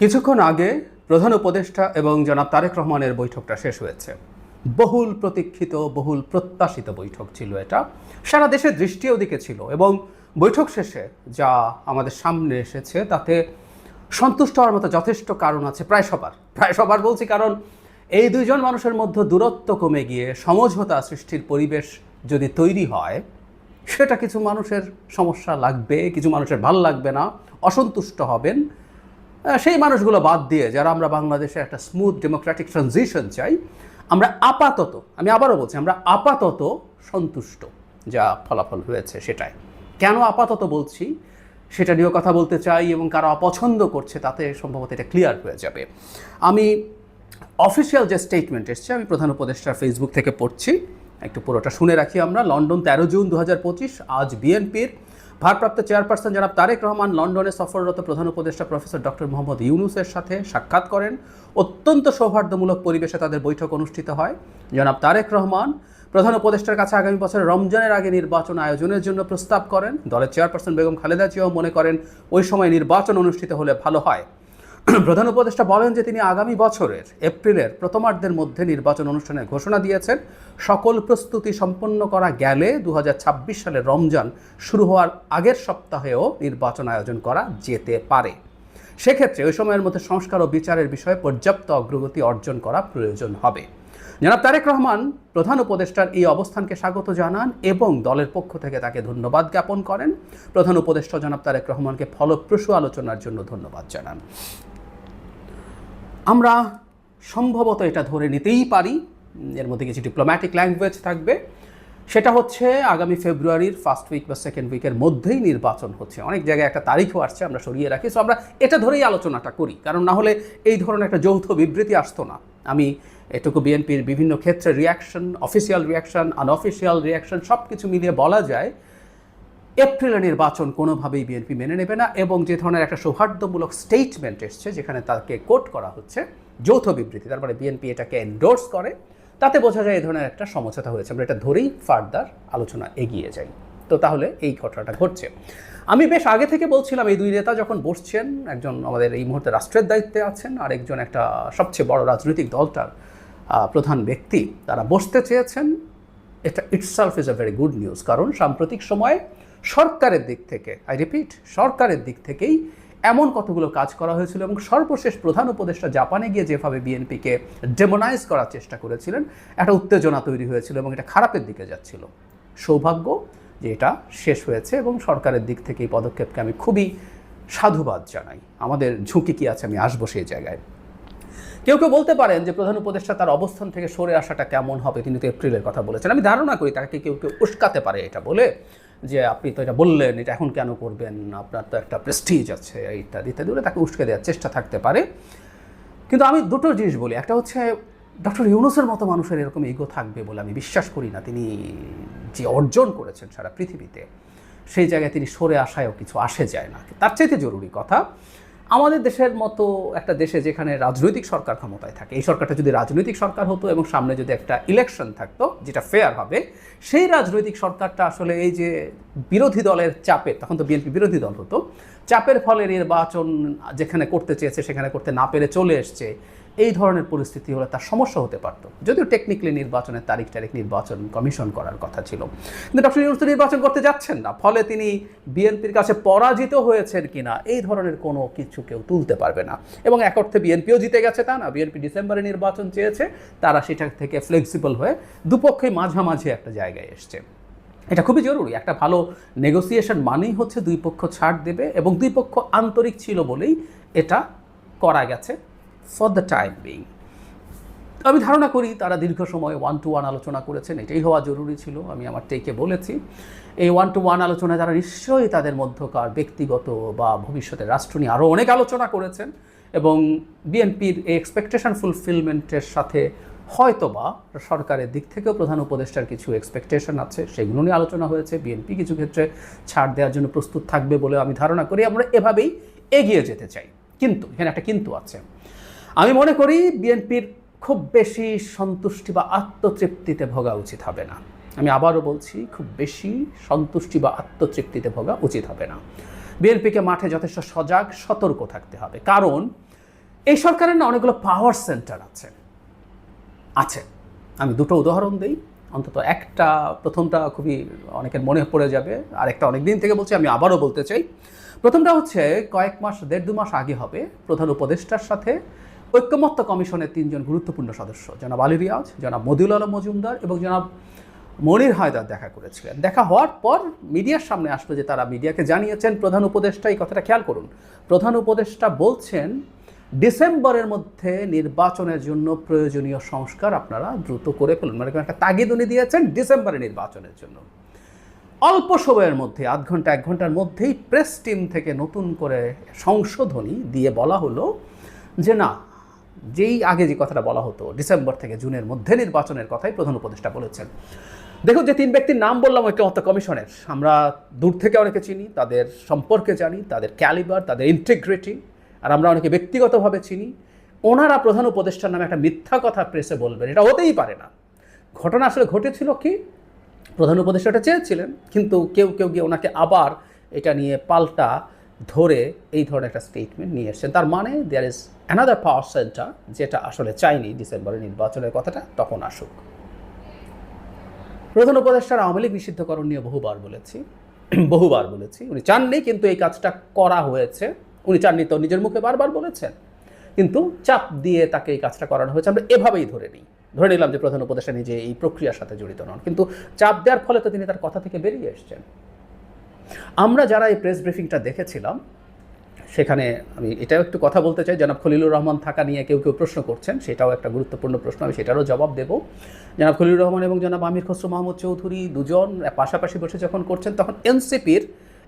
কিছুক্ষণ আগে প্রধান উপদেষ্টা এবং জনাব তারেক রহমানের বৈঠকটা শেষ হয়েছে। বহুল প্রতীক্ষিত, বহুল প্রত্যাশিত বৈঠক ছিল এটা। সারা দেশের দৃষ্টি ওদিকে ছিল এবং বৈঠক শেষে যা আমাদের সামনে এসেছে তাতে সন্তুষ্ট হওয়ার মতো যথেষ্ট কারণ আছে প্রায় সবার। প্রায় সবার বলছি কারণ এই দুইজন মানুষের মধ্যে দূরত্ব কমে গিয়ে সমঝোতা সৃষ্টির পরিবেশ যদি তৈরি হয়, সেটা কিছু মানুষের সমস্যা লাগবে, কিছু মানুষের ভালো লাগবে না, অসন্তুষ্ট হবেন। সেই মানুষগুলো বাদ দিয়ে যারা আমরা বাংলাদেশে একটা স্মুথ ডেমোক্রেটিক ট্রানজিশন চাই, আমরা আপাতত, আমি আবারও বলছি, আমরা আপাতত সন্তুষ্ট যা ফলাফল হয়েছে সেটাই। কেন আপাতত বলছি? সেটা নিয়েও কথা বলতে চাই এবং কারা অপছন্দ করছে তাতে সম্ভবত এটা ক্লিয়ার হয়ে যাবে। আমি অফিসিয়াল যে স্টেটমেন্ট এসছে, আমি প্রধান উপদেষ্টার ফেসবুক থেকে পড়ছি। একটু পুরোটা শুনে রাখি আমরা। লন্ডন তেরো জুন দু হাজার পঁচিশ, আজ বিএনপির ভারপ্রাপ্ত চেয়ারপারসন জনাব তারেক রহমান লন্ডনে সফররত প্রধান উপদেষ্টা প্রফেসর ডক্টর মোহাম্মদ ইউনুসের সাথে সাক্ষাৎ করেন। অত্যন্ত সৌহার্দ্যমূলক পরিবেশে তাদের বৈঠক অনুষ্ঠিত হয়। জনাব তারেক রহমান প্রধান উপদেষ্টার কাছে আগামী বছর রমজানের আগে নির্বাচন আয়োজনের জন্য প্রস্তাব করেন। দলের চেয়ারপারসন বেগম খালেদা জিয়াও মনে করেন, ওই সময় নির্বাচন অনুষ্ঠিত হলে ভালো হয়। প্রধান উপদেষ্টা বলেন যে তিনি আগামী বছরের এপ্রিলের প্রথমার্ধের মধ্যে নির্বাচন অনুষ্ঠানের ঘোষণা দিয়েছেন। সকল প্রস্তুতি সম্পন্ন করা গেলে দু সালের রমজান শুরু হওয়ার আগের সপ্তাহেও নির্বাচন আয়োজন করা যেতে পারে। সেক্ষেত্রে ওই সময়ের মধ্যে সংস্কার ও বিচারের বিষয়ে পর্যাপ্ত অগ্রগতি অর্জন করা প্রয়োজন হবে। জনাব তারেক রহমান, প্রধান উপদেষ্টার এই অবস্থানকে স্বাগত জানান এবং দলের পক্ষ থেকে তাকে ধন্যবাদ জ্ঞাপন করেন। প্রধান উপদেষ্টা জনাব তারেক রহমানকে ফলপ্রসূ আলোচনার জন্য ধন্যবাদ জানান। আমরা সম্ভবত এটা ধরে নিতেই পারি, এর মধ্যে কিছু ডিপ্লোম্যাটিক ল্যাঙ্গুয়েজ থাকবে। সেটা হচ্ছে আগামী ফেব্রুয়ারির ফার্স্ট উইক বা সেকেন্ড উইকের মধ্যেই নির্বাচন হচ্ছে। অনেক জায়গায় একটা তারিখও আসছে, আমরা সরিয়ে রাখি। সো আমরা এটা ধরেই আলোচনাটা করি, কারণ না হলে এই ধরনের একটা যৌথ বিবৃতি আসতো না। আমি এটুকু বিএনপির বিভিন্ন ক্ষেত্রে reaction official reaction unofficial reaction সব কিছু মিলিয়ে বলা যায় এপ্রিলে নির্বাচন কোনোভাবেই বিএনপি মেনে নেবে না এবং যে ধরনের একটা সৌহার্দ্যমূলক স্টেটমেন্ট এসছে যেখানে তাকে কোট করা হচ্ছে, যৌথ বিবৃতি তারপরে বিএনপি এটাকে এন্ডোর্স করে, তাতে বোঝা যায় এই ধরনের একটা সমঝোতা হয়েছে। আমরা এটা ধরেই ফার্দার আলোচনা এগিয়ে যাই। তো তাহলে এই ঘটনাটা ঘটছে। আমি বেশ আগে থেকে বলছিলাম, এই দুই নেতা যখন বসছেন, একজন আমাদের এই মুহূর্তে রাষ্ট্রের দায়িত্বে আছেন আর একজন একটা সবচেয়ে বড় রাজনৈতিক দলটার প্রধান ব্যক্তি, তারা বসতে চেয়েছেন। এটা itself is a very good news কারণ সাম্প্রতিক সময়ে সরকারের দিক থেকে আই রিপিট সরকারের দিক থেকেই এমন কতগুলো কাজ করা হয়েছিল এবং সর্বশেষ প্রধান উপদেষ্টা জাপানে গিয়ে যেভাবে বিএনপিকে ডেমোনাইজ করার চেষ্টা করেছিলেন, একটা উত্তেজনা তৈরি হয়েছিল এবং এটা খারাপের দিকে যাচ্ছিল। সৌভাগ্য যে এটা শেষ হয়েছে এবং সরকারের দিক থেকে এই পদক্ষেপকে আমি খুবই সাধুবাদ জানাই। আমাদের ঝুঁকি কি আছে আমি আসব সেই জায়গায়। কেউ কেউ বলতে পারেন যে প্রধান উপদেষ্টা তার অবস্থান থেকে সরে আসাটা কেমন হবে, তিনি তো এপ্রিলের কথা বলেছেন। আমি ধারণা করি তাকে কেউ কেউ উস্কাতে পারে এটা বলে। যে আপনি তো এটা বললেন, এটা এখন কেন করবেন? আপনার তো একটা প্রেস্টিজ আছে, ইত্যাদি ইত্যাদি বলে তাকে উস্কে দেওয়ার চেষ্টা থাকতে পারে। কিন্তু আমি দুটো জিনিস বলি। একটা হচ্ছে, ডক্টর ইউনুসের মতো মানুষের এরকম ইগো থাকবে বলে আমি বিশ্বাস করি না। তিনি যে অর্জন করেছেন সারা পৃথিবীতে, সেই জায়গায় তিনি সরে আসায়ও কিছু আসে যায় না। তার চাইতে জরুরি কথা আমাদের দেশের মতো একটা দেশে যেখানে রাজনৈতিক সরকার ক্ষমতায় থাকে, এই সরকারটা যদি রাজনৈতিক সরকার হতো এবং সামনে যদি একটা ইলেকশন থাকতো, যেটা ফেয়ার হবে, সেই রাজনৈতিক সরকারটা আসলে এই যে বিরোধী দলের চাপে, তখন তো বিএনপি বিরোধী দল হতো চাপের ফলে নির্বাচন যেখানে করতে চেয়েছে, সেখানে করতে না পেরে চলে এসছে, এই ধরনের পরিস্থিতি হলে তার সমস্যা হতে পারতো। যদিও টেকনিক্যালি নির্বাচনের তারিখ তারিখ নির্বাচন কমিশন করার কথা ছিল। কিন্তু ডক্টর ইউনুস নির্বাচন করতে যাচ্ছেন না, ফলে তিনি বিএনপির কাছে পরাজিত হয়েছেন কিনা, এই ধরনের কোনো কিছু কেউ তুলতে পারবে না। এবং এক অর্থে বিএনপিও জিতে গেছে তা না, বিএনপি ডিসেম্বরে নির্বাচন চেয়েছে, তারা সেটা থেকে ফ্লেক্সিবল হয়ে দুপক্ষে মাঝামাঝি একটা জায়গায় এসছে। এটা খুবই জরুরি। একটা ভালো নেগোসিয়েশন মানেই হচ্ছে দুই পক্ষ ছাড় দেবে এবং দুই পক্ষ আন্তরিক ছিল বলেই এটা করা গেছে ফর দ্য টাইম বিং আমি ধারণা করি তারা দীর্ঘ সময় ওয়ান টু ওয়ান আলোচনা করেছেন, এটাই হওয়া জরুরি ছিল, আমি আমার টেকে বলেছি। এই ওয়ান টু ওয়ান আলোচনায় যারা নিশ্চয়ই তাদের মধ্যকার ব্যক্তিগত বা ভবিষ্যতের রাষ্ট্র নিয়ে আরও অনেক আলোচনা করেছেন এবং বিএনপির এই এক্সপেকটেশন ফুলফিলমেন্টের সাথে হয়তোবা সরকারের দিক থেকেও প্রধান উপদেষ্টার কিছু এক্সপেকটেশন আছে, সেগুলো নিয়ে আলোচনা হয়েছে বিএনপি কিছু ক্ষেত্রে ছাড় দেওয়ার জন্য প্রস্তুত থাকবে বলে আমি ধারণা করি, আমরা এভাবেই এগিয়ে যেতে চাই। কিন্তু, এখানে একটা কিন্তু আছে। আমি মনে করি বিএনপির খুব বেশি সন্তুষ্টি বা আত্মতৃপ্তিতে ভোগা উচিত হবে না। আমি আবারও বলছি, খুব বেশি সন্তুষ্টি বা আত্মতৃপ্তিতে ভোগা উচিত হবে না। বিএনপিকে মাঠে যথেষ্ট সজাগ, সতর্ক থাকতে হবে। কারণ, এই সরকারের না অনেকগুলো পাওয়ার সেন্টার আছে। আছে। আমি দুটো উদাহরণ দিই। অন্তত একটা, প্রথমটা খুবই অনেকের মনে পড়ে যাবে। আর একটা অনেক দিন থেকে বলছি, আমি আবারও বলতে চাই। প্রথমটা হচ্ছে, কয়েক মাস, দেড় দু মাস আগে হবে প্রধান উপদেষ্টার সাথে ঐক্যমত্য কমিশনের তিনজন গুরুত্বপূর্ণ সদস্য, জনাব আলী রিয়াজ, জনাব মদিউল আলম মজুমদার এবং জনাব মনির হায়দার দেখা করেছিলেন। দেখা হওয়ার পর মিডিয়ার সামনে আসলো যে তারা মিডিয়াকে জানিয়েছেন, প্রধান উপদেষ্টা, এই কথাটা খেয়াল করুন। প্রধান উপদেষ্টা বলছেন ডিসেম্বরের মধ্যে নির্বাচনের জন্য প্রয়োজনীয় সংস্কার আপনারা দ্রুত করে ফেলুন। মানে একটা তাগিদ উনি দিয়েছেন ডিসেম্বরে নির্বাচনের জন্য। অল্প সময়ের মধ্যে, আধ ঘণ্টা, এক ঘণ্টার মধ্যেই প্রেস টিম থেকে নতুন করে সংশোধনী দিয়ে বলা হলো যে, না, যেই আগে যে কথাটা বলা হতো, ডিসেম্বর থেকে জুনের মধ্যে নির্বাচনের কথাই প্রধান উপদেষ্টা বলেছেন। দেখুন, যে তিন ব্যক্তির নাম বললাম, ঐক্যমত্য কমিশনের, আমরা দূর থেকে অনেকে চিনি, তাদের সম্পর্কে জানি, তাদের ক্যালিবার, তাদের ইন্টিগ্রিটি আর আমরা অনেকে ব্যক্তিগতভাবে চিনি, ওনারা প্রধান উপদেষ্টার নামে একটা মিথ্যা কথা প্রেসে বলবেন, এটা হতেই পারে না। ঘটনা আসলে ঘটেছিল কি? প্রধান উপদেষ্টাটা চেয়েছিলেন, কিন্তু কেউ কেউ গিয়ে ওনাকে আবার এটা নিয়ে পাল্টা ধরে এই ধরনের একটা স্টেটমেন্ট নিয়ে এসছেন। তার মানে there is another power centre যেটা আসলে চাইনি ডিসেম্বরে নির্বাচনের কথাটা, তখন আসুক। প্রধান উপদেষ্টার আওয়ামী লীগ নিষিদ্ধকরণ নিয়ে বহুবার বলেছি বহুবার বলেছি, উনি চাননি, কিন্তু এই কাজটা করা হয়েছে। উনি চাননি তো নিজের মুখে বারবার বলেছেন। কিন্তু চাপ দিয়ে তাকে এই কাজটা করানো হয়েছে। আমরা এভাবেই ধরে নিই। ধরে নিলাম যে প্রধান উপদেষ্টা নিজে এই প্রক্রিয়ার সাথে জড়িত নন। কিন্তু চাপ দেওয়ার ফলে তো তিনি তার কথা থেকে বেরিয়ে এসছেন। আমরা যারা এই প্রেস ব্রিফিংটা দেখেছিলাম, সেখানে আমি এটাও একটু কথা বলতে চাই। জনাব খলিলুর রহমান থাকা নিয়ে কেউ কেউ প্রশ্ন করছেন, সেটাও একটা গুরুত্বপূর্ণ প্রশ্ন। আমি সেটারও জবাব দেব। জনাব খলিলুর রহমান এবং জনাব আমির খসরু মাহমুদ চৌধুরী দুজন পাশাপাশি বসে যখন করছেন, তখন এনসিপির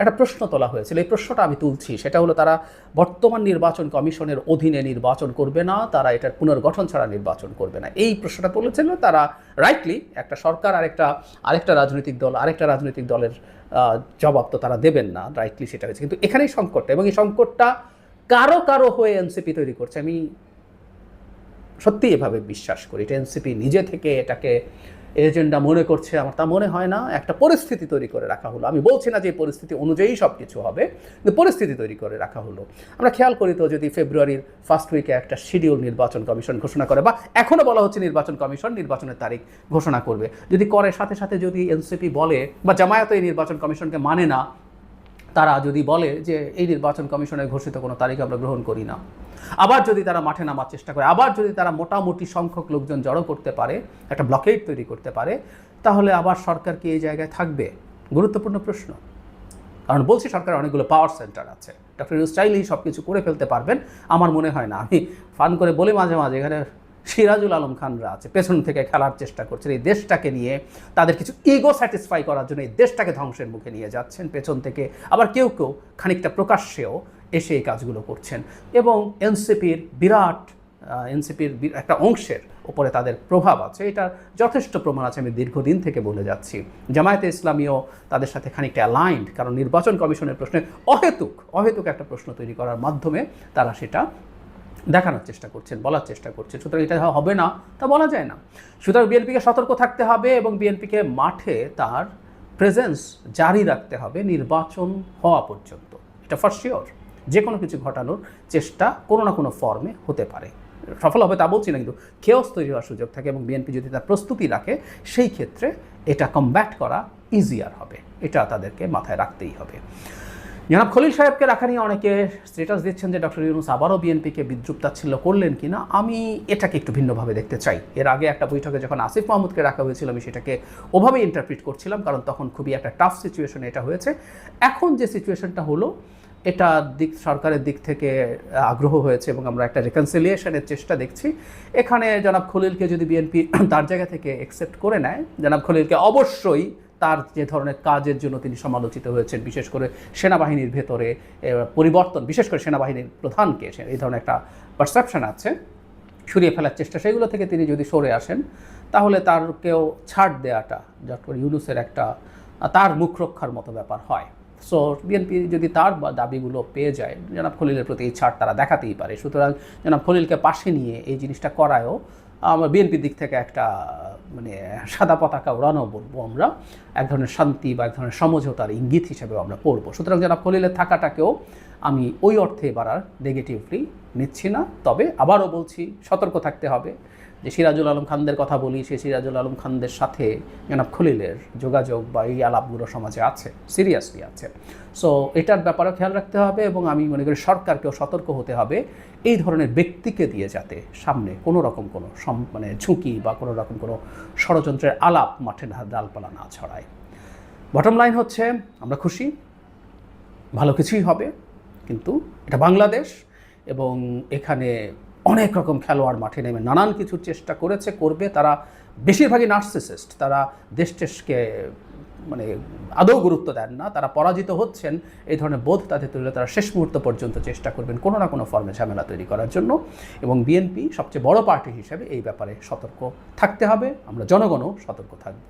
একটা প্রশ্ন তোলা হয়েছিল। এই প্রশ্নটা আমি তুলছি। সেটা হলো, তারা বর্তমান নির্বাচন কমিশনের অধীনে নির্বাচন করবে না, তারা এটার পুনর্গঠন ছাড়া নির্বাচন করবে না। এই প্রশ্নটা তুলেছিল তারা রাইটলি একটা সরকার, আরেকটা আরেকটা রাজনৈতিক দল, আরেকটা রাজনৈতিক দলের জবাব তো তারা দেবেন না রাইটলি সেটা হয়েছে। কিন্তু এখানেই সংকটটা, এবং এই সংকটটা কারও কারও হয়ে এনসিপি তৈরি করছে। আমি সত্যি এভাবে বিশ্বাস করি। এটা এনসিপি নিজে থেকে এটাকে এজেন্ডা মনে করছে, আমার তা মনে হয় না, একটা পরিস্থিতি তৈরি করে রাখা হলো। আমি বলছি না যে পরিস্থিতি অনুযায়ী সব কিছু হবে, কিন্তু পরিস্থিতি তৈরি করে রাখা হলো। আমরা খেয়াল করি তো যদি ফেব্রুয়ারির ফার্স্ট উইকে একটা শিডিউল নির্বাচন কমিশন ঘোষণা করে, বা এখনও বলা হচ্ছে নির্বাচন কমিশন নির্বাচনের তারিখ ঘোষণা করবে। যদি করে, সাথে সাথে যদি এনসিপি বলে, বা জামায়াত এই নির্বাচন কমিশনকে মানে না তারা যদি বলে যে এই নির্বাচন কমিশনের ঘোষিত কোনো তারিখ আমরা গ্রহণ করি না। আবার যদি তারা মাঠে নামার চেষ্টা করে, আবার যদি তারা মোটামুটি সংখ্যক লোকজন জড়ো করতে পারে, একটা ব্লকেট তৈরি করতে পারে, তাহলে আবার সরকার কি এই জায়গায় থাকবে? গুরুত্বপূর্ণ প্রশ্ন। কারণ বলছি সরকার অনেকগুলো পাওয়ার সেন্টার আছে। ডক্টর ইউনুস চাইলেই সব কিছু করে ফেলতে পারবেন, আমার মনে হয় না। আমি ফান করে বলি মাঝে মাঝে, এখানে সিরাজুল আলম খানরা আছে, পেছন থেকে খেলার চেষ্টা করছেন। এই দেশটাকে নিয়ে তাদের কিছু ইগো স্যাটিসফাই করার জন্য এই দেশটাকে ধ্বংসের মুখে নিয়ে যাচ্ছেন। পেছন থেকে আবার কেউ কেউ খানিকটা প্রকাশ্যেও এসে এই কাজগুলো করছেন। এবং এনসিপির বিরাট এনসিপির একটা অংশের ওপরে তাদের প্রভাব আছে। এটার যথেষ্ট প্রমাণ আছে, আমি দীর্ঘদিন থেকে বলে যাচ্ছি। জামায়াতে ইসলামীও তাদের সাথে খানিকটা অ্যালাইন্ড কারণ নির্বাচন কমিশনের প্রশ্নে অহেতুক অহেতুক একটা প্রশ্ন তৈরি করার মাধ্যমে তারা সেটা দেখানোর চেষ্টা করছেন, বলার চেষ্টা করছেন। সুতরাং এটা হবে না, তা বলা যায় না। সুতরাং বিএনপিকে সতর্ক থাকতে হবে এবং বিএনপিকে মাঠে তার প্রেজেন্স জারি রাখতে হবে নির্বাচন হওয়া পর্যন্ত। এটা ফার্স্ট শিওর যে কোনো কিছু ঘটানোর চেষ্টা কোনো না কোনো ফর্মে হতে পারে। সফল হবে তা বলছি না, কিন্তু খেয়স তৈরি হওয়ার সুযোগ থাকে এবং বিএনপি যদি তার প্রস্তুতি রাখে, সেই ক্ষেত্রে এটা কমব্যাট করা ইজিয়ার হবে। এটা তাদেরকে মাথায় রাখতেই হবে। জনাব খলিল সাহেবকে রাখা নিয়ে অনেকে স্ট্যাটাস দিচ্ছেন যে ডক্টর ইউনুস আবারও বিএনপিকে বিদ্রুপ তাচ্ছিল্য করলেন কিনা, আমি এটাকে একটু ভিন্নভাবে দেখতে চাই। এর আগে একটা বৈঠকে যখন আসিফ মাহমুদকে রাখা হয়েছিল, আমি সেটাকে ওভাবেই ইন্টারপ্রিট করছিলাম, কারণ তখন খুবই একটা টাফ সিচুয়েশনে এটা হয়েছে। এখন যে সিচুয়েশনটা হলো, এটা দিক, সরকারের দিক থেকে আগ্রহ হয়েছে এবং আমরা একটা রেকনসিলিয়েশনের চেষ্টা দেখছি। এখানে জনাব খলিলকে যদি বিএনপি তার জায়গা থেকে অ্যাকসেপ্ট করে নেয়, জনাব খলিলকে অবশ্যই তার যে ধরনের কাজের জন্য তিনি সমালোচিত হয়েছেন, বিশেষ করে সেনাবাহিনীর ভেতরে পরিবর্তন, বিশেষ করে সেনাবাহিনীর প্রধানকে এই ধরনের একটা পারসেপশন আছে, সরিয়ে ফেলার চেষ্টা, সেগুলো থেকে তিনি যদি সরে আসেন, তাহলে তারকেও ছাড় দেওয়াটা ডক্টর ইউনুসের একটা, তার মুখ রক্ষার মতো ব্যাপার হয়। সো বিএনপি যদি তার দাবিগুলো পেয়ে যায়, জনাব খলিলের প্রতি এই ছাড় তারা দেখাতেই পারে। সুতরাং জনাব খলিলকে পাশে নিয়ে এই জিনিসটা করায়ও আমার বিএনপির দিক থেকে একটা মানে সাদা পতাকা ওড়ানো বলব আমরা। এক ধরনের শান্তি বা এক ধরনের সমঝোতার ইঙ্গিত হিসেবে আমরা পড়ব। সুতরাং যারা খলিলের থাকাটাকেও আমি ওই অর্থে এবার আর নেগেটিভলি নিচ্ছি না। তবে আবারও বলছি, সতর্ক থাকতে হবে। যে সিরাজুল আলম খানদের কথা বলি, সেই সিরাজুল আলম খানদের সাথে জনাব খলিলের যোগাযোগ বা এই আলাপগুলো সমাজে আছে সিরিয়াসলি আছে। সো এটার ব্যাপারেও খেয়াল রাখতে হবে এবং আমি মনে করি সরকারকেও সতর্ক হতে হবে এই ধরনের ব্যক্তিকে দিয়ে যাতে সামনে কোনো রকম কোনো মানে ঝুঁকি বা কোনো রকম কোনো ষড়যন্ত্রের আলাপ মাঠে ডালপালা না ছড়ায়। বটম লাইন হচ্ছে, আমরা খুশি, ভালো কিছুই হবে, কিন্তু এটা বাংলাদেশ এবং এখানে অনেক রকম খেলোয়াড় মাঠে নেমে নানান কিছু চেষ্টা করেছে, করবে। তারা বেশিরভাগই নার্সিসিস্ট, তারা দেশ টেশকে মানে আদৌ গুরুত্ব দেন না। তারা পরাজিত হচ্ছেন, এই ধরনের বোধ তাদের তুলে তারা শেষ মুহূর্ত পর্যন্ত চেষ্টা করবেন কোনো না কোনো ফর্মে ঝামেলা তৈরি করার জন্য। এবং বিএনপি সবচেয়ে বড় পার্টি হিসেবে এই ব্যাপারে সতর্ক থাকতে হবে। আমরা জনগণও সতর্ক থাকব।